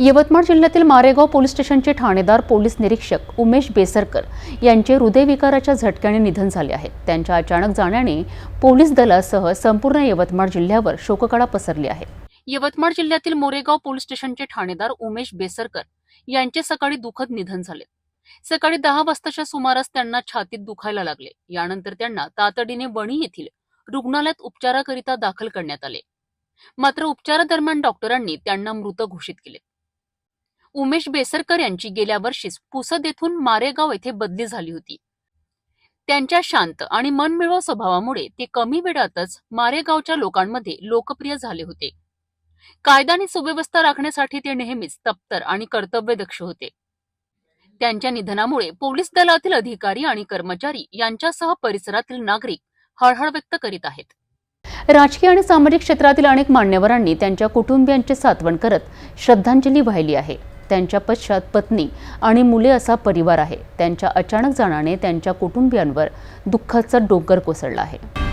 यवतमाळ जिल्ह्यातील मारेगाव पोलीस स्टेशनचे ठाणेदार पोलीस निरीक्षक उमेश बेसरकर यांचे हृदयविकाराच्या झटक्याने निधन झाले आहे. त्यांच्या अचानक जाण्याने पोलीस दलासह संपूर्ण यवतमाळ जिल्ह्यावर शोककळा पसरली आहे. यवतमाळ जिल्ह्यातील मोरेगाव पोलीस स्टेशनचे ठाणेदार उमेश बेसरकर यांचे सकाळी दुःखद निधन झाले. सकाळी दहा वाजताच्या सुमारास त्यांना छातीत दुखायला लागले. यानंतर त्यांना तातडीने वणी येथील रुग्णालयात उपचाराकरिता दाखल करण्यात आले. मात्र उपचारादरम्यान डॉक्टरांनी त्यांना मृत घोषित केले. उमेश बेसरकर यांची गेल्या वर्षीच पुसद येथून मारेगाव येथे बदली झाली होती. त्यांच्या शांत आणि मनमिळव स्वभावामुळे ते कमी वेळातच मारेगावच्या लोकांमध्ये लोकप्रिय झाले होते. कायदा आणि सुव्यवस्था राखण्यासाठी ते नेहमीच तप्तर आणि कर्तव्यदक्ष होते. त्यांच्या निधनामुळे पोलीस दलातील अधिकारी आणि कर्मचारी यांच्यासह परिसरातील नागरिक हळहळ व्यक्त करीत आहेत. राजकीय आणि सामाजिक क्षेत्रातील अनेक मान्यवरांनी त्यांच्या कुटुंबियांचे सात्वण करत श्रद्धांजली वाहिली आहे. त्यांच्या पश्चात पत्नी आणि मुले असा परिवार आहे. त्यांच्या अचानक जाण्याने त्यांच्या कुटुंबियांवर दुःखाचा डोंगर कोसळला आहे.